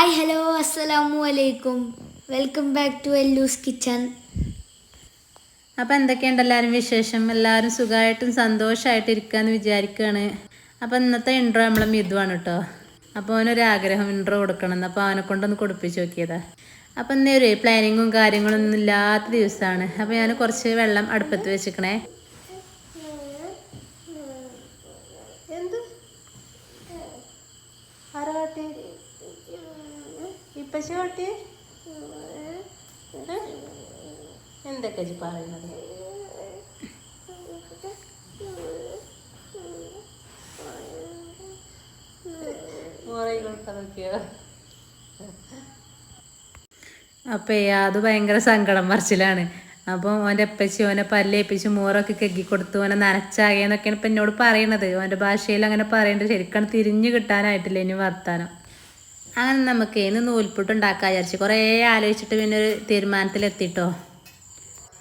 Hi hello അസ്സലാമു അലൈക്കും welcome back to Ellu's kitchen അപ്പം എന്തൊക്കെയുണ്ട് എല്ലാവരും വിശേഷം? എല്ലാവരും സുഖമായിട്ടും സന്തോഷമായിട്ട് ഇരിക്കാന്ന് വിചാരിക്കുകയാണ് അപ്പം ഇന്നത്തെ ഇൻട്രോ നമ്മളെ മിതുവാണ് കേട്ടോ അപ്പോൾ അവനൊരു ആഗ്രഹം ഇൻട്രോ കൊടുക്കണം അപ്പോൾ അവനെ കൊണ്ടൊന്ന് കൊടുപ്പിച്ച് നോക്കിയതാ. അപ്പം ഇന്നേ ഒരു പ്ലാനിങ്ങും കാര്യങ്ങളൊന്നും ഇല്ലാത്ത ദിവസമാണ്. അപ്പോൾ ഞാൻ കുറച്ച് വെള്ളം അടുപ്പത്ത് വെച്ചിക്കണേ എന്ത് ആരാ കാട്ടി ഇപ്പച്ചി കുട്ടി എന്തൊക്കെ പറയുന്നത്? അപ്പേ അത് ഭയങ്കര സങ്കടം മറിച്ചിലാണ് അപ്പോൾ ഓന്റെ എപ്പച്ചി ഓനെ പല്ലേപ്പിച്ച് മോറൊക്കെ കെക്കി കൊടുത്തു. ഓനെ നനച്ചാകെന്നൊക്കെയാണ് ഇപ്പം എന്നോട് പറയണത്. ഓന്റെ ഭാഷയിൽ അങ്ങനെ പറയേണ്ടത് ശരിക്കും തിരിഞ്ഞു കിട്ടാനായിട്ടില്ല ഇനി വർത്താനം. അങ്ങനെ നമുക്ക് ഇന്ന് നൂൽപ്പുട്ട് ഉണ്ടാക്കാൻ വിചാരിച്ചു. കുറേ ആലോചിച്ചിട്ട് പിന്നെ ഒരു തീരുമാനത്തിലെത്തിട്ടോ.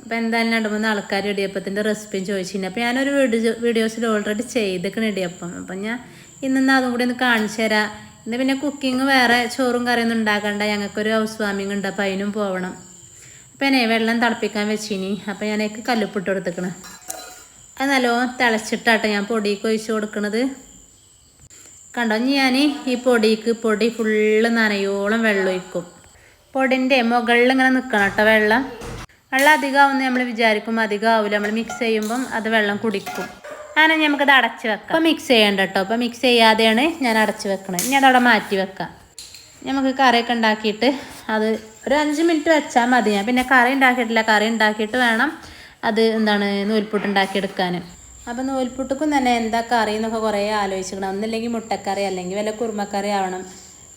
അപ്പോൾ എന്തായാലും രണ്ട് മൂന്ന് ആൾക്കാർ ഇടിയപ്പത്തിന്റെ റെസിപ്പിയും ചോദിച്ചിരുന്നു അപ്പോൾ ഞാനൊരു വീഡിയോ വീഡിയോസിൽ ഓൾറെഡി ചെയ്തേക്കണ ഇടിയപ്പം. അപ്പം ഞാൻ ഇന്നും അതും കൂടി ഒന്ന് കാണിച്ചു തരാം. ഇന്ന് പിന്നെ കുക്കിംഗ് വേറെ ചോറും കറിയൊന്നും ഉണ്ടാക്കണ്ട. ഞങ്ങൾക്കൊരു ഹൗസ് വാമിംഗ് ഉണ്ട്. അപ്പം അതിനും പോകണം അപ്പം എന്നെ വെള്ളം തിളപ്പിക്കാൻ വെച്ചിനി. അപ്പം ഞാനേക്ക് കല്ലുപ്പിട്ട് കൊടുത്തേക്കണ്. അത് നല്ലോണം തിളച്ചിട്ടാട്ടോ ഞാൻ പൊടിയൊക്കെ ഒഴിച്ച് കൊടുക്കണത്. കണ്ടോ? ഞാൻ ഈ പൊടിക്ക് പൊടി ഫുള്ള് നനയോളം വെള്ളം ഒഴിക്കും. പൊടിന്റെ മുകളിൽ ഇങ്ങനെ നിൽക്കണം കേട്ടോ വെള്ളം. വെള്ളം അധികമാവുമെന്ന് നമ്മൾ വിചാരിക്കും അധികമാവില്ല നമ്മൾ മിക്സ് ചെയ്യുമ്പം അത് വെള്ളം കുടിക്കും. അങ്ങനെ നമുക്കത് അടച്ച് വെക്കാം. അപ്പോൾ മിക്സ് ചെയ്യണ്ട കേട്ടോ. അപ്പോൾ മിക്സ് ചെയ്യാതെയാണ് ഞാൻ അടച്ച് വെക്കണത്. ഇനി അതവിടെ മാറ്റി വെക്കാം. നമുക്ക് കറിയൊക്കെ ഉണ്ടാക്കിയിട്ട് അത് ഒരു അഞ്ച് മിനിറ്റ് വെച്ചാൽ മതി. ഞാൻ പിന്നെ കറി ഉണ്ടാക്കിയിട്ടില്ല. കറി ഉണ്ടാക്കിയിട്ട് വേണം അത് എന്താണ് നൂൽപുട്ട് ഉണ്ടാക്കിയെടുക്കാൻ അപ്പോൾ നൂൽപുട്ടുക്കും തന്നെ എന്താ കറി എന്നൊക്കെ കുറേ ആലോചിക്കണം ഒന്നില്ലെങ്കിൽ മുട്ടക്കറി അല്ലെങ്കിൽ വല്ല കുറുമക്കറി ആവണം.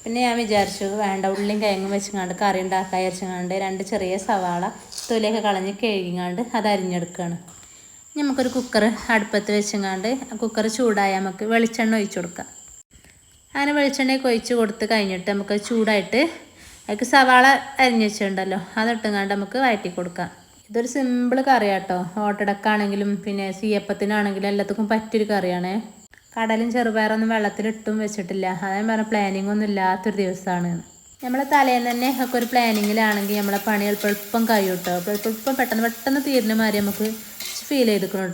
പിന്നെ ഞാൻ വിചാരിച്ചു വേണ്ട ഉള്ളിയും കിഴങ്ങും വെച്ചങ്ങാണ്ട് കറി ഉണ്ടാക്കാൻ വിചാരിച്ചങ്ങാണ്ട് രണ്ട് ചെറിയ സവാള തൊലിയൊക്കെ കളഞ്ഞ് കഴുകിങ്ങാണ്ട് അത് അരിഞ്ഞെടുക്കുകയാണ് നമുക്കൊരു കുക്കർ അടുപ്പത്ത് വെച്ചങ്ങാണ്ട് കുക്കർ ചൂടായാൽ നമുക്ക് വെളിച്ചെണ്ണ ഒഴിച്ചു കൊടുക്കാം. അങ്ങനെ വെളിച്ചെണ്ണയൊക്കെ ഒഴിച്ച് കൊടുത്ത് കഴിഞ്ഞിട്ട് നമുക്ക് ചൂടായിട്ട് അതിലേക്ക് സവാള അരിഞ്ഞ് വെച്ചിട്ടുണ്ടല്ലോ അതിട്ടുങ്ങാണ്ട് നമുക്ക് വഴറ്റി കൊടുക്കാം. ഇതൊരു സിമ്പിൾ കറിയാട്ടോ. ഓട്ടടക്കാണെങ്കിലും പിന്നെ സീയപ്പത്തിനാണെങ്കിലും എല്ലാത്തക്കും പറ്റിയൊരു കറിയാണേ. കടലും ചെറുപയറൊന്നും വെള്ളത്തിലിട്ടും വെച്ചിട്ടില്ല. അതേ പറഞ്ഞ പ്ലാനിങ് ഒന്നും ഇല്ലാത്തൊരു ദിവസമാണ് നമ്മളെ തലേന്ന് തന്നെ ഒക്കെ ഒരു പ്ലാനിങ്ങിലാണെങ്കിൽ നമ്മളെ പണി എളുപ്പം എളുപ്പം കഴിയും എളുപ്പം പെട്ടെന്ന് പെട്ടെന്ന് തീരുന്ന മാതിരി നമുക്ക് ഫീൽ ചെയ്തിക്കണം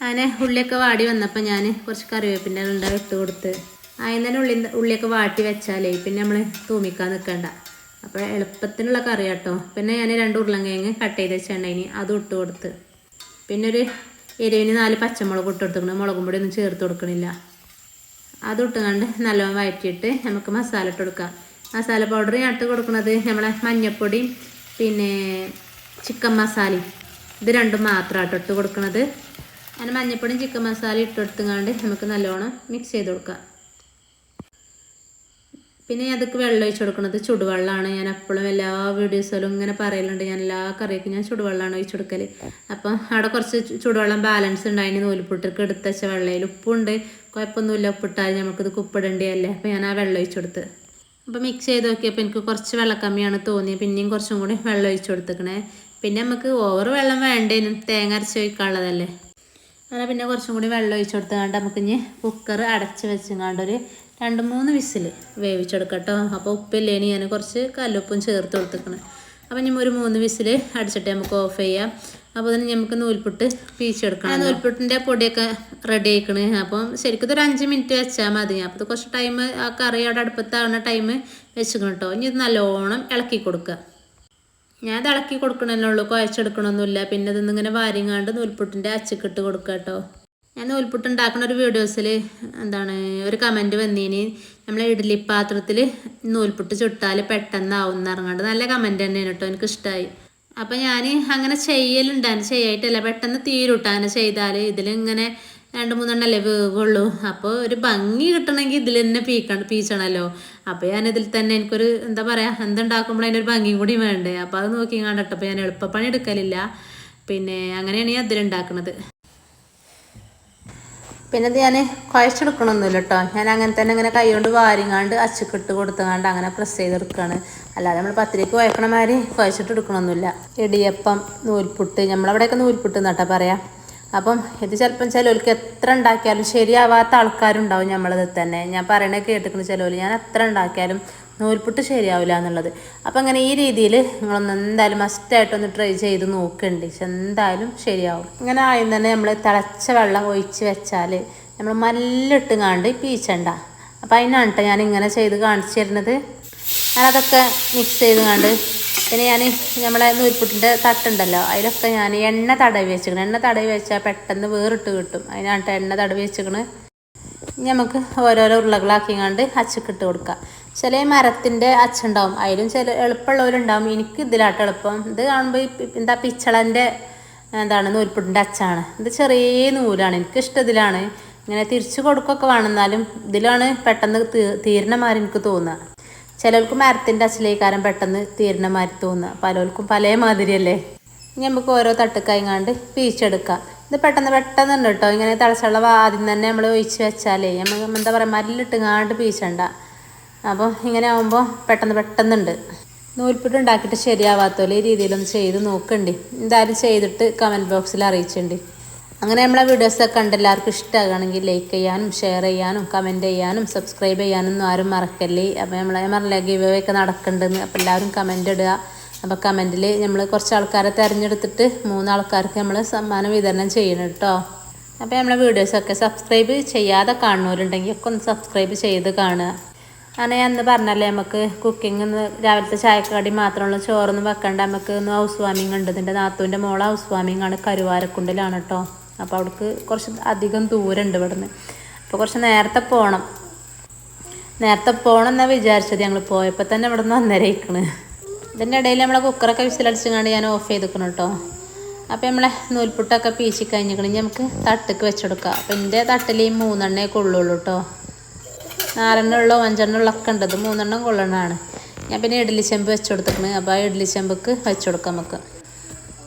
അങ്ങനെ ഉള്ളിയൊക്കെ വാടി വന്നപ്പോൾ ഞാൻ കുറച്ച് കറിവേപ്പിന്റെ ഉണ്ടാവും ഇട്ട് കൊടുത്ത്. അതിന് തന്നെ ഉള്ളി ഉള്ളിയൊക്കെ വാട്ടി വെച്ചാലേ പിന്നെ നമ്മൾ തൂമിക്കാൻ നിൽക്കണ്ട അപ്പോൾ എളുപ്പത്തിനുള്ള കറി കേട്ടോ പിന്നെ ഞാൻ രണ്ട് ഉരുളങ്കിഴങ്ങ് കട്ട് ചെയ്ത് വെച്ചിട്ടുണ്ടായിനി അതും ഇട്ട് കൊടുത്ത്. പിന്നെ ഒരു എരിവിന് നാല് പച്ചമുളക് ഇട്ട് കൊടുത്തിട്ടുണ്ട് മുളകും പൊടി ഒന്നും ചേർത്ത് കൊടുക്കണില്ല. അത് ഇട്ടുകൊണ്ട് നല്ലോണം വഴറ്റിയിട്ട് നമുക്ക് മസാല ഇട്ട് കൊടുക്കാം. മസാല പൗഡർ ഞാൻ ഇട്ട് കൊടുക്കുന്നത് നമ്മളെ മഞ്ഞൾപ്പൊടിയും പിന്നെ ചിക്കൻ മസാലയും ഇത് രണ്ടും മാത്രമായിട്ട് ഇട്ട് കൊടുക്കുന്നത് അങ്ങനെ മഞ്ഞൾപ്പൊടിയും ചിക്കൻ മസാല ഇട്ട് കൊടുത്തുകൊണ്ട് നമുക്ക് നല്ലോണം മിക്സ് ചെയ്ത് കൊടുക്കാം. പിന്നെ അതൊക്കെ വെള്ളം ഒഴിച്ച് കൊടുക്കുന്നത് ചുടുവെള്ളമാണ് ഞാൻ എപ്പോഴും എല്ലാ വീഡിയോസിലും ഇങ്ങനെ പറയലുണ്ട്. ഞാൻ എല്ലാ കറിയൊക്കെ ഞാൻ ചുടുവെള്ളമാണ് ഒഴിച്ച് കൊടുക്കൽ അപ്പം അവിടെ കുറച്ച് ചുടുവെള്ളം ബാലൻസ് ഉണ്ടായിന് നൂൽപുട്ടൊക്കെ എടുത്ത് വെച്ച വെള്ളയിൽ ഉപ്പുണ്ട്. കുഴപ്പമൊന്നുമില്ല. ഉപ്പിട്ടാൽ നമുക്കിത് കുപ്പിടേണ്ടിയല്ലേ. അപ്പോൾ ഞാൻ ആ വെള്ളം ഒഴിച്ച് കൊടുത്ത്. അപ്പോൾ മിക്സ് ചെയ്ത് നോക്കിയപ്പോൾ എനിക്ക് കുറച്ച് വെള്ളം കമ്മിയാണ് തോന്നിയത്. പിന്നെയും കുറച്ചും കൂടി വെള്ളം ഒഴിച്ച് കൊടുത്തേക്കണേ. പിന്നെ നമുക്ക് ഓവർ വെള്ളം വേണ്ടേനും തേങ്ങ അരച്ച് ഒഴിക്കാനുള്ളതല്ലേ? അങ്ങനെ പിന്നെ കുറച്ചും കൂടി വെള്ളം ഒഴിച്ച് കൊടുത്തുകൊണ്ട് നമുക്ക് ഇനി കുക്കർ അടച്ച് വെച്ചങ്ങാണ്ട് ഒരു രണ്ട് മൂന്ന് വിസിൽ വേവിച്ചെടുക്കട്ടോ അപ്പോൾ ഉപ്പില്ലേനി ഞാൻ കുറച്ച് കല്ലുപ്പും ചേർത്ത് കൊടുത്തേക്കണം അപ്പം ഞാൻ ഒരു മൂന്ന് വിസിൽ അടിച്ചിട്ട് നമുക്ക് ഓഫ് ചെയ്യാം. അപ്പോൾ അതിന് നമുക്ക് നൂൽപുട്ട് പീച്ചെടുക്കണം നൂൽപുട്ടിന്റെ പൊടിയൊക്കെ റെഡി ആയിക്കണ്. അപ്പം ശരിക്കും ഒരു അഞ്ച് മിനിറ്റ് വെച്ചാൽ മതി. അപ്പോൾ ഇത് കുറച്ച് ടൈം ആ കറി അവിടെ അടുപ്പത്താവുന്ന ടൈം വെച്ചിക്കണം കേട്ടോ. ഇനി ഇത് നല്ലോണം ഇളക്കി കൊടുക്കുക. ഞാൻ ഇത് ഇളക്കി ഉള്ളൂ. കുഴച്ചെടുക്കണമൊന്നുമില്ല. പിന്നെ ഇങ്ങനെ വാരിങ്ങാണ്ട് നൂൽപുട്ടിന്റെ അച്ചക്കിട്ട് കൊടുക്കുക കേട്ടോ. ഞാൻ നൂൽപുട്ട് ഉണ്ടാക്കുന്ന ഒരു വീഡിയോസിൽ എന്താണ് ഒരു കമന്റ് വന്നീന്. നമ്മൾ ഇഡ്ഡലി പാത്രത്തിൽ നൂൽപുട്ട് ചുട്ടാൽ പെട്ടെന്നാവും എന്നറിഞ്ഞാണ്ട് നല്ല കമന്റ് തന്നെയാണ് കേട്ടോ എനിക്ക് ഇഷ്ടമായി അപ്പം ഞാൻ അങ്ങനെ ചെയ്യലുണ്ടായിരുന്നു ചെയ്യായിട്ടല്ല. പെട്ടെന്ന് തീരുട്ടോ അങ്ങനെ ചെയ്താൽ ഇതിലിങ്ങനെ രണ്ട് മൂന്നെണ്ണല്ലേ വേവുള്ളൂ. അപ്പോൾ ഒരു ഭംഗി കിട്ടണമെങ്കിൽ ഇതിൽ തന്നെ പീക്കണം പീച്ചണമല്ലോ അപ്പോൾ ഞാൻ ഇതിൽ തന്നെ എനിക്കൊരു എന്താ പറയുക എന്തുണ്ടാക്കുമ്പോൾ അതിനൊരു ഭംഗിയും കൂടി വേണ്ടേ. അപ്പോൾ അത് നോക്കി കണ്ടിട്ടപ്പോൾ ഞാൻ എളുപ്പപ്പണി എടുക്കലില്ല. പിന്നെ അങ്ങനെയാണ് ഞാൻ ഇതിലുണ്ടാക്കുന്നത്. പിന്നെ ഞാൻ കുഴച്ചെടുക്കണമൊന്നുമില്ല കേട്ടോ ഞാൻ അങ്ങനെ തന്നെ ഇങ്ങനെ കൈകൊണ്ട് വാരിങ്ങാണ്ട് അച്ചക്കിട്ട് കൊടുത്തങ്ങാണ്ട് അങ്ങനെ പ്രസ് ചെയ്തെടുക്കുകയാണ് അല്ലാതെ നമ്മൾ പത്തിരിക്ക് കുഴക്കണ മാതിരി കുഴച്ചിട്ട് എടുക്കണമൊന്നുമില്ല ഇടിയപ്പം നൂൽപുട്ട് നമ്മളവിടെയൊക്കെ നൂൽപുട്ട് എന്നാട്ടാ പറയാം. അപ്പം ഇത് ചിലപ്പം ചിലവർക്ക് എത്ര ഉണ്ടാക്കിയാലും ശരിയാവാത്ത ആൾക്കാരുണ്ടാവും നമ്മളത് തന്നെ. ഞാൻ പറയണത് കേട്ടിരിക്കുന്ന ചിലവർ ഞാൻ എത്ര ഉണ്ടാക്കിയാലും നൂൽപുട്ട് ശരിയാവില്ല എന്നുള്ളത്. അപ്പം അങ്ങനെ ഈ രീതിയിൽ നിങ്ങളൊന്ന് എന്തായാലും മസ്റ്റായിട്ടൊന്ന് ട്രൈ ചെയ്ത് നോക്കുന്നുണ്ട് പക്ഷെ എന്തായാലും ശരിയാവും. ഇങ്ങനെ ആദ്യം തന്നെ നമ്മൾ തിളച്ച വെള്ളം ഒഴിച്ച് വെച്ചാൽ നമ്മൾ മല്ലിട്ട് കാണ്ട് പീച്ചണ്ട. അപ്പം അതിനാണ് കേട്ടോ ഞാൻ ഇങ്ങനെ ചെയ്ത് കാണിച്ചു തരുന്നത്. ഞാനതൊക്കെ മിക്സ് ചെയ്ത് കാണ്ട് പിന്നെ ഞാൻ നമ്മളെ നൂൽപുട്ടിന്റെ തട്ടുണ്ടല്ലോ അതിലൊക്കെ ഞാൻ എണ്ണ തടവി വെച്ചിക്കണം എണ്ണ തടവി വെച്ചാൽ പെട്ടെന്ന് വേറിട്ട് കിട്ടും. അതിനാണ് എണ്ണ തടവി വെച്ചിക്കണ് ഇനി നമുക്ക് ഓരോരോ ഉരുളകളാക്കിങ്ങാണ്ട് അച്ചക്കിട്ട് കൊടുക്കാം. ചില മരത്തിന്റെ അച്ചുണ്ടാവും അതിലും ചില എളുപ്പമുള്ളവരുണ്ടാവും. എനിക്ക് ഇതിലാട്ട് എളുപ്പം. ഇത് കാണുമ്പോൾ എന്താ പിച്ചളന്റെ എന്താണ് നൂൽപ്പുട്ടിന്റെ അച്ചാണ്. ഇത് ചെറിയ നൂലാണ്. എനിക്കിഷ്ടം ഇതിലാണ് ഇങ്ങനെ തിരിച്ചു കൊടുക്കൊക്കെ വേണം. എന്നാലും ഇതിലാണ് പെട്ടെന്ന് തീ- തീരണ മാതിരി എനിക്ക് തോന്നുക. ചിലർക്ക് മരത്തിന്റെ അച്ചിലേക്കാരം പെട്ടെന്ന് തീരണ മാതിരി തോന്നുക. പലർക്കും പല മാതിരിയല്ലേ? ഇനി നമുക്ക് ഓരോ തട്ടുക്കായങ്ങാണ്ട് പീച്ചെടുക്കാം. ഇത് പെട്ടെന്ന് പെട്ടെന്ന് ഉണ്ട് കേട്ടോ. ഇങ്ങനെ തിളച്ചുള്ള ആദ്യം തന്നെ നമ്മൾ ഒഴിച്ച് വെച്ചാലേ. നമുക്ക് എന്താ പറയുക മല്ലിട്ടുങ്ങാണ്ട് പീച്ചണ്ട. അപ്പോൾ ഇങ്ങനെ ആകുമ്പോൾ പെട്ടെന്ന് പെട്ടെന്നുണ്ട്. നൂൽപ്പുട്ട് ഉണ്ടാക്കിയിട്ട് ശരിയാവാത്തോലെ ഈ രീതിയിലൊന്ന് ചെയ്ത് നോക്കണ്ടി. എന്തായാലും ചെയ്തിട്ട് കമന്റ് ബോക്സിൽ അറിയിച്ചിട്ടുണ്ട് അങ്ങനെ നമ്മളെ വീഡിയോസൊക്കെ കണ്ട് എല്ലാവർക്കും ഇഷ്ടമാകുകയാണെങ്കിൽ ലൈക്ക് ചെയ്യാനും ഷെയർ ചെയ്യാനും കമന്റ് ചെയ്യാനും സബ്സ്ക്രൈബ് ചെയ്യാനും ഒന്നും ആരും മറക്കല്ലേ? അപ്പോൾ നമ്മളെ പറഞ്ഞില്ല ഗീവ് ഒക്കെ നടക്കുന്നുണ്ടെന്ന്. അപ്പോൾ എല്ലാവരും കമന്റ് ഇടുക. അപ്പോൾ കമന്റിൽ നമ്മൾ കുറച്ച് ആൾക്കാരെ തിരഞ്ഞെടുത്തിട്ട് മൂന്നാൾക്കാർക്ക് നമ്മൾ സമ്മാനം വിതരണം ചെയ്യണം കേട്ടോ. അപ്പോൾ നമ്മളെ വീഡിയോസൊക്കെ സബ്സ്ക്രൈബ് ചെയ്യാതെ കാണുന്നവരുണ്ടെങ്കിൽ ഒക്കെ ഒന്ന് സബ്സ്ക്രൈബ് ചെയ്ത് കാണുക. അങ്ങനെ അന്ന് പറഞ്ഞല്ലേ നമുക്ക് കുക്കിംഗ് ഒന്ന് രാവിലത്തെ ചായക്കടി മാത്രമുള്ള ചോറൊന്നും വെക്കണ്ട. നമുക്ക് ഒന്ന് ഹൗസ് വാമിങ് ഉണ്ട്. ഇതിന്റെ നാത്തൂന്റെ മോൾ ഹൗസ് വാമിങ് ആണ്. കരുവാരക്കുണ്ടിലാണ് കേട്ടോ അപ്പോൾ അവിടേക്ക് കുറച്ച് അധികം ദൂരം ഉണ്ട് ഇവിടുന്ന്. അപ്പോൾ കുറച്ച് നേരത്തെ പോകണം നേരത്തെ പോകണം എന്നാണ് വിചാരിച്ചത് ഞങ്ങൾ പോയപ്പോൾ തന്നെ ഇവിടെ നിന്ന് വന്നേരയിക്കണ് ഇതിന്റെ ഇടയിൽ നമ്മളെ കുക്കറൊക്കെ വിസിലടിച്ചുകൊണ്ട് ഞാൻ ഓഫ് ചെയ്തിരിക്കണം കേട്ടോ അപ്പോൾ നമ്മളെ നൂൽപുട്ടൊക്കെ പീശി കഴിഞ്ഞിക്കണെങ്കിൽ നമുക്ക് തട്ടുക്ക് വെച്ചെടുക്കാം. അപ്പോൾ എന്റെ തട്ടിൽ ഈ മൂന്നെണ്ണേ കൊള്ളുള്ളൂ കേട്ടോ നാലെണ്ണം ഉള്ളോ അഞ്ചെണ്ണം ഉള്ളോ ഒക്കെ ഉണ്ട്. ഇത് മൂന്നെണ്ണം കൊള്ളണതാണ് ഞാൻ പിന്നെ ഇഡ്ഡലി ചെമ്പ് വെച്ച് കൊടുത്തിക്കണ് അപ്പോൾ ആ ഇഡ്ഡലി ചെമ്പക്ക് വെച്ച് കൊടുക്കാം നമുക്ക്.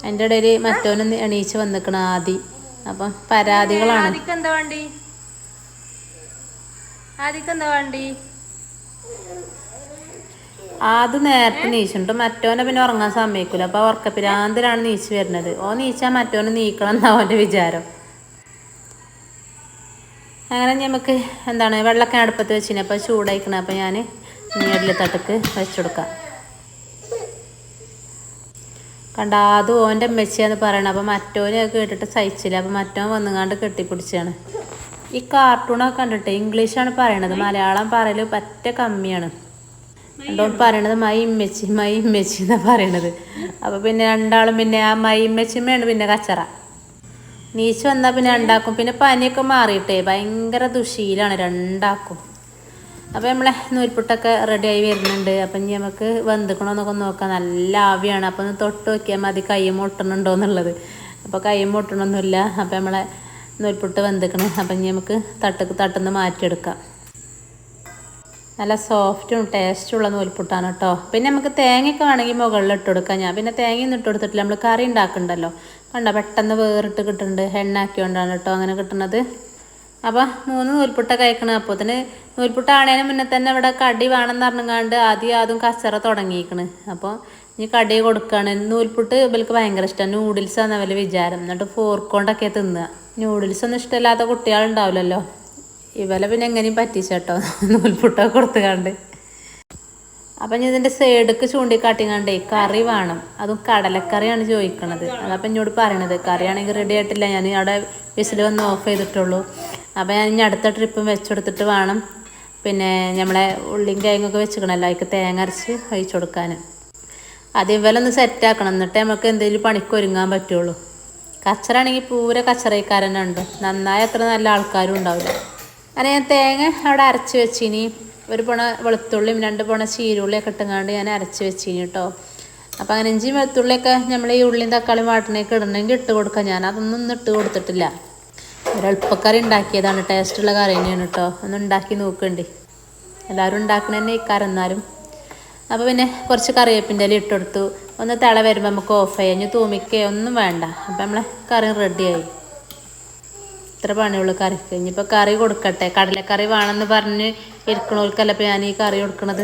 അതിന്റെ ഇടയിൽ മറ്റോന് എണീച്ച് വന്നിക്കണ ആദി. അപ്പം പരാതികളാണ്. എന്താ വണ്ടി? എന്താ വണ്ടി? ആദ്യം നേരത്തെ നീച്ചുണ്ട് മറ്റോനെ പിന്നെ ഉറങ്ങാൻ സമ്മതിക്കൂല. അപ്പോൾ ഉറക്കപ്പിരാന്തിലാണ് നീച്ച് വരുന്നത്. ഓ നീച്ചാ മറ്റോനെ നീക്കണം എന്നാ അവന്റെ വിചാരം. അങ്ങനെ നമുക്ക് എന്താണ് വെള്ളമൊക്കെ അടുപ്പത്ത് വെച്ചിന് അപ്പോൾ ചൂടായിക്കണം. അപ്പോൾ ഞാൻ നീടിൽ തട്ടക്ക് വെച്ചുകൊടുക്കാം കണ്ട അത് ഓന്റെ അമ്മച്ചിയാന്ന് പറയണം അപ്പോൾ മറ്റോനെ കേട്ടിട്ട് സഹിച്ചില്ല. അപ്പോൾ മറ്റോൻ വന്നുകാണ്ട് കെട്ടിപ്പിടിച്ചാണ്. ഈ കാർട്ടൂണൊക്കെ കണ്ടിട്ട് ഇംഗ്ലീഷാണ് പറയണത്. മലയാളം പറയൽ പറ്റ കമ്മിയാണ്. രണ്ടോൺ പറയണത് മൈ ഇമ്മച്ചി മൈ ഇമ്മച്ചി എന്നാണ് പറയണത്. അപ്പോൾ പിന്നെ രണ്ടാളും പിന്നെ ആ മൈ ഇമ്മച്ചിമ്മയാണ് പിന്നെ കച്ചറ. നീച്ച് വന്നാൽ പിന്നെ രണ്ടാക്കും. പിന്നെ പനിയൊക്കെ മാറിയിട്ടേ ഭയങ്കര ദുശീലാണ് രണ്ടാക്കും. അപ്പോൾ നമ്മളെ നൂൽപുട്ടൊക്കെ റെഡിയായി വരുന്നുണ്ട്. അപ്പം ഇനി നമുക്ക് വെന്തിക്കണമെന്നൊക്കെ നോക്കാം. നല്ല ആവിയാണ്. അപ്പോൾ ഒന്ന് തൊട്ട് നോക്കിയാൽ മതി കൈ മുട്ടണുണ്ടോ എന്നുള്ളത്. അപ്പോൾ കൈ മുട്ടണമൊന്നുമില്ല അപ്പോൾ നമ്മളെ നൂൽപുട്ട് വെന്തിക്കണം. അപ്പം ഇനി നമുക്ക് തട്ട് തട്ടുന്ന് മാറ്റിയെടുക്കാം. നല്ല സോഫ്റ്റും ടേസ്റ്റുള്ള നൂൽപുട്ടാണ് കേട്ടോ പിന്നെ നമുക്ക് തേങ്ങയൊക്കെ വേണമെങ്കിൽ മുകളിൽ ഇട്ട് കൊടുക്കാം. ഞാൻ പിന്നെ തേങ്ങയൊന്നും ഇട്ട് കൊടുത്തിട്ടില്ല. നമ്മൾ കറി ഉണ്ടാക്കണ്ടല്ലോ. കണ്ടോ പെട്ടെന്ന് വേറിട്ട് കിട്ടുന്നുണ്ട്. എണ്ണാക്കിയോണ്ടാണ് കേട്ടോ അങ്ങനെ കിട്ടുന്നത്. അപ്പോൾ മൂന്ന് നൂൽപുട്ട കഴിക്കണം അപ്പോൾ തന്നെ നൂൽപുട്ട ആണേന് മുന്നേ തന്നെ ഇവിടെ കടി വേണമെന്ന് പറഞ്ഞുകൊണ്ട് ആദ്യം ആദ്യം കച്ചറ തുടങ്ങിയിരിക്കണ് അപ്പോൾ ഇനി കടി കൊടുക്കുകയാണ് നൂൽപുട്ട് ഇവർക്ക് ഭയങ്കര ഇഷ്ടമാണ് നൂഡിൽസ് ആണ് അവർ വിചാരം. എന്നിട്ട് ഫോർക്കോണ്ടൊക്കെ തിന്നുക നൂഡിൽസ് ഒന്നും ഇഷ്ടമില്ലാത്ത കുട്ടികളുണ്ടാവില്ലല്ലോ. ഇവലെ പിന്നെ എങ്ങനെയും പറ്റിച്ചേട്ടോ. നൂൽപുട്ടൊക്കെ കൊടുത്തുകാണ്ട്. അപ്പം ഞാൻ ഇതിന്റെ സൈഡക്ക് ചൂണ്ടിക്കാട്ടിങ്ങാണ്ടേ കറി വേണം. അതും കടലക്കറിയാണ് ചോദിക്കണത്. അതപ്പം എന്നോട് പറയണത്. കറിയാണെങ്കിൽ റെഡി ആയിട്ടില്ല. ഞാൻ അവിടെ വിസിൽ വന്ന് ഓഫ് ചെയ്തിട്ടുള്ളൂ. അപ്പം ഞാൻ ഇനി അടുത്ത ട്രിപ്പും വെച്ചെടുത്തിട്ട് വേണം. പിന്നെ നമ്മളെ ഉള്ളിയും കിഴങ്ങൊക്കെ വെച്ചിക്കണല്ലോ. അതിക്ക് തേങ്ങ അരച്ച് ഒഴിച്ചു കൊടുക്കാൻ. അത് ഇവലൊന്ന് സെറ്റാക്കണം എന്നിട്ട് നമുക്ക് എന്തെങ്കിലും പണിക്ക് ഒരുങ്ങാൻ പറ്റുള്ളൂ. കച്ചറാണെങ്കിൽ പൂര കച്ചറക്കാരനുണ്ട് നന്നായി അത്ര നല്ല ആൾക്കാരും ഉണ്ടാവില്ല. അങ്ങനെ ഞാൻ തേങ്ങ അവിടെ അരച്ച് വെച്ചിനി. ഒരു പൊണ വെളുത്തുള്ളിയും രണ്ട് പൊണ ചീരുള്ളിയൊക്കെ ഇട്ടുങ്ങാണ്ട് ഞാൻ അരച്ച് വെച്ചിനി കേട്ടോ അപ്പം അങ്ങനെ ഇഞ്ചിയും വെളുത്തുള്ളിയൊക്കെ നമ്മൾ ഈ ഉള്ളിയും തക്കാളി വാട്ടണേക്ക് ഇടണമെങ്കിൽ ഇട്ട് കൊടുക്കാം. ഞാൻ അതൊന്നും ഇട്ട് കൊടുത്തിട്ടില്ല. ഒരു എളുപ്പക്കറി ഉണ്ടാക്കിയതാണ് ടേസ്റ്റുള്ള കറി തന്നെയാണ് കേട്ടോ ഒന്ന് ഉണ്ടാക്കി നോക്കണ്ടി. എല്ലാവരും ഉണ്ടാക്കണ തന്നെ ഇക്കാരം എന്നാലും. അപ്പോൾ പിന്നെ കുറച്ച് കറിവേപ്പിന്റെ ഇല ഇട്ടെടുത്തു ഒന്ന് തിള വരുമ്പോൾ നമുക്ക് ഓഫ് ചെയ്യാം ഇനി തൂമിക്കുകയോ ഒന്നും വേണ്ട. അപ്പം നമ്മളെ കറി റെഡിയായി ഇത്ര പണിയുള്ളൂ കറിക്ക്. ഇനിയിപ്പോൾ കറി കൊടുക്കട്ടെ. കടലക്കറി വേണമെന്ന് പറഞ്ഞ് ഇരിക്കണോൽക്കല്ല ഇപ്പം ഞാൻ ഈ കറി കൊടുക്കണത്?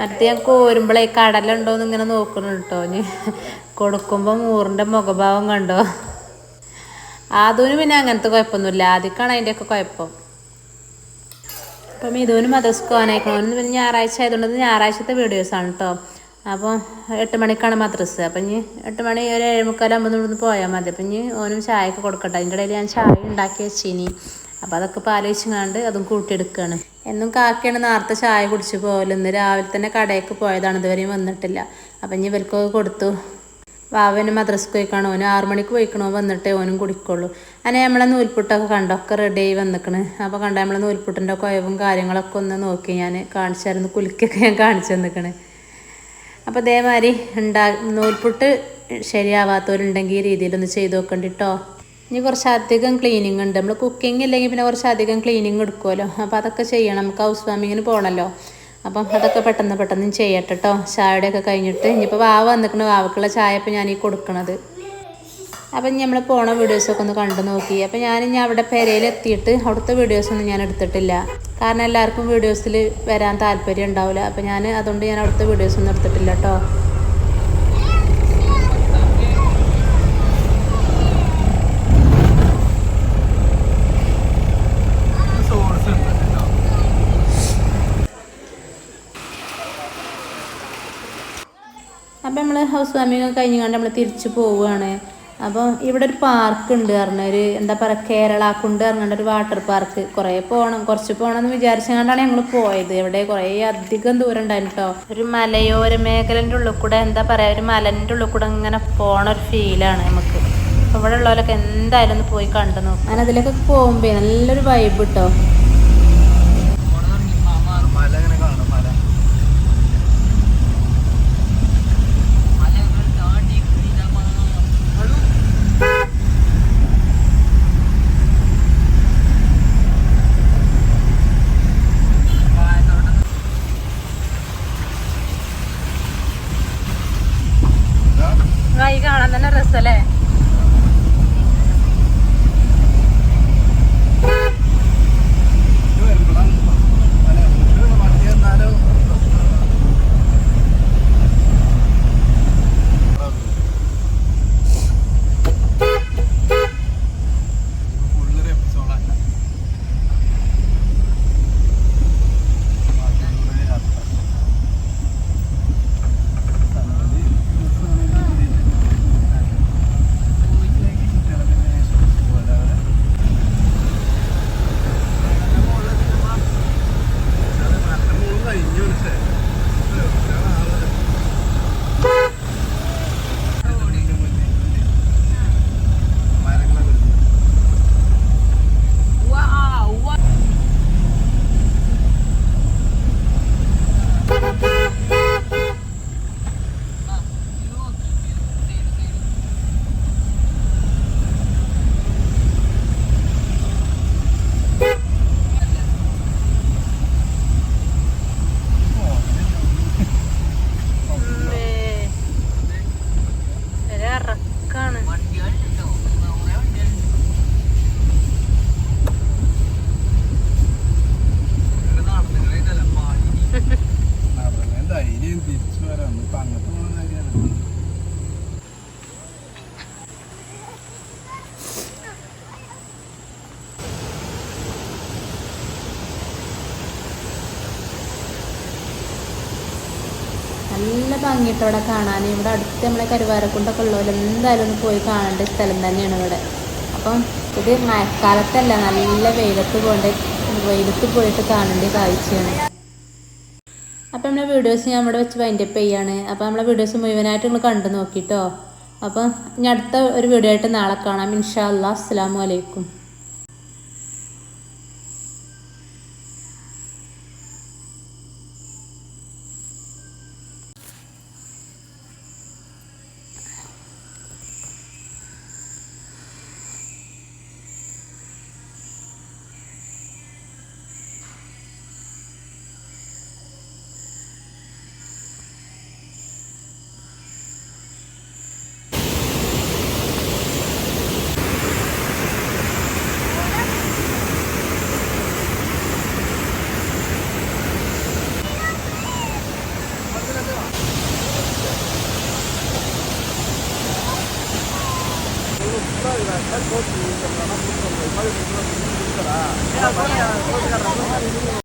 മറ്റേ ഞാൻ കോരുമ്പോഴേ കടല ഉണ്ടോയെന്ന് ഇങ്ങനെ നോക്കണം കേട്ടോ ഇനി കൊടുക്കുമ്പോൾ മൂറിന്റെ മുഖഭാവം കണ്ടോ? ആദ്യം പിന്നെ അങ്ങനത്തെ കുഴപ്പമൊന്നുമില്ല. ആദ്യക്കാണ് അതിന്റെയൊക്കെ കുഴപ്പം. അപ്പം ഇതുവിന് മദ്രസ് പോകാനായിക്കണം. പിന്നെ ഞായറാഴ്ച ആയതുകൊണ്ട് ഞായറാഴ്ചത്തെ വീഡിയോസാണ് കേട്ടോ അപ്പോൾ എട്ട് മണിക്കാണ് മദ്രസ്. അപ്പം ഇനി എട്ട് മണി ഒരു ഏഴ് അമ്പത് ഇവിടുന്ന് പോയാൽ മതി. അപ്പം ഇനി ഓനും ചായയൊക്കെ കൊടുക്കട്ടെ. അതിന്റെ ഇടയിൽ ഞാൻ ചായ ഉണ്ടാക്കി വെച്ചിനി. അപ്പോൾ അതൊക്കെ ഇപ്പോൾ പാലിച്ചുങ്ങാണ്ട് അതും കൂട്ടിയെടുക്കുകയാണ് എന്നും കാക്കയാണ് നേരത്തെ ചായ കുടിച്ച് പോകൽ ഇന്ന് രാവിലെ തന്നെ കടയ്ക്ക് പോയതാണ്. ഇതുവരെയും വന്നിട്ടില്ല. അപ്പം ഇനി ഇവർക്കൊക്കെ കൊടുത്തു. വാവന് മദ്രസക്ക് പോയിക്കാണ്. ഓനും ആറു മണിക്ക് പോയിക്കണോ. വന്നിട്ടേ ഓനും കുടിക്കുള്ളൂ. അങ്ങനെ നമ്മളെ നൂൽപുട്ടൊക്കെ കണ്ടോ? ഒക്കെ റെഡി ആയി വന്നിക്കണ്. അപ്പോൾ കണ്ട നമ്മളെ നൂൽപുട്ടിന്റെ കുഴവും കാര്യങ്ങളൊക്കെ ഒന്ന് നോക്കി ഞാൻ കാണിച്ചായിരുന്നു കുലുക്കൊക്കെ ഞാൻ കാണിച്ചു തന്നിക്കണ്. അപ്പോൾ ഇതേമാതിരി ഉണ്ടാ നൂൽപുട്ട് ശരിയാവാത്തവരുണ്ടെങ്കിൽ ഈ രീതിയിലൊന്ന് ചെയ്ത് നോക്കണ്ട കേട്ടോ ഇനി കുറച്ചധികം ക്ലീനിങ് ഉണ്ട്. നമ്മൾ കുക്കിംഗ് ഇല്ലെങ്കിൽ പിന്നെ കുറച്ചധികം ക്ലീനിങ് എടുക്കുമല്ലോ അപ്പോൾ അതൊക്കെ ചെയ്യണം. നമുക്ക് ഹൗസ് വാമിങ്ങിന് പോകണമല്ലോ അപ്പം അതൊക്കെ പെട്ടെന്ന് പെട്ടെന്ന് ചെയ്യട്ടെ കേട്ടോ ചായയുടെയൊക്കെ കഴിഞ്ഞിട്ട് ഇനിയിപ്പോൾ വാവ് വന്നിക്കണ വാവക്കുള്ള ചായ ഇപ്പം ഞാൻ ഈ കൊടുക്കണത്. അപ്പം നമ്മൾ പോണ വീഡിയോസൊക്കെ ഒന്ന് കണ്ടു നോക്കി. അപ്പം ഞാൻ ഇനി അവിടെ പെരയിൽ എത്തിയിട്ട് അവിടുത്തെ വീഡിയോസൊന്നും ഞാൻ എടുത്തിട്ടില്ല. കാരണം എല്ലാവർക്കും വീഡിയോസിൽ വരാൻ താല്പര്യം ഉണ്ടാവില്ല. അപ്പം ഞാൻ അതുകൊണ്ട് ഞാൻ അവിടുത്തെ വീഡിയോസൊന്നും എടുത്തിട്ടില്ല കേട്ടോ. അപ്പം നമ്മൾ ഹൗസ് വാമിങ് കഴിഞ്ഞ് കഴിഞ്ഞുകൊണ്ട് നമ്മൾ തിരിച്ചു പോവുകയാണ്. അപ്പോൾ ഇവിടെ ഒരു പാർക്ക് ഉണ്ട് പറഞ്ഞ ഒരു എന്താ പറയുക കേരള കുണ്ട് ഒരു വാട്ടർ പാർക്ക്. കുറേ പോകണം കുറച്ച് പോകണം എന്ന് വിചാരിച്ചുകൊണ്ടാണ് ഞങ്ങൾ പോയത്. ഇവിടെ കുറേ അധികം ദൂരം ഉണ്ടായിരുന്നു കേട്ടോ ഒരു മലയോര മേഖലന്റെ ഉള്ളിൽ കൂടെ എന്താ പറയുക ഒരു മലന്റെ ഉള്ളിൽ കൂടെ ഇങ്ങനെ പോണ ഒരു ഫീലാണ് നമുക്ക്. അപ്പോൾ ഇവിടെ ഉള്ളവരൊക്കെ എന്തായാലും ഒന്ന് പോയി കണ്ടു നോക്കും. ഞാൻ അതിലൊക്കെ പോകുമ്പോൾ നല്ലൊരു വൈബ് കിട്ടോ ഭംഗിയിട്ട് ഇവിടെ കാണാൻ ഇവിടെ അടുത്ത് നമ്മളെ കരുവാരക്കുണ്ടൊക്കെ ഉള്ളവർ എന്തായാലും ഒന്ന് പോയി കാണേണ്ട സ്ഥലം തന്നെയാണ് ഇവിടെ. അപ്പം ഇത് മഴക്കാലത്തല്ല നല്ല വെയിലത്ത് പോകേണ്ട വെയിലത്ത് പോയിട്ട് കാണേണ്ട കാഴ്ചയാണ്. അപ്പം നമ്മളെ വീഡിയോസ് ഞാൻ ഇവിടെ വെച്ച് വൈൻഡപ്പ് ചെയ്യാണ്. അപ്പം നമ്മളെ വീഡിയോസ് മുഴുവനായിട്ട് നിങ്ങൾ കണ്ടു നോക്കിട്ടോ. അപ്പം ഞാൻ അടുത്ത ഒരു വീഡിയോ ആയിട്ട് നാളെ കാണാം. ഇൻഷാ അല്ലാ അസ്സാം വലൈക്കും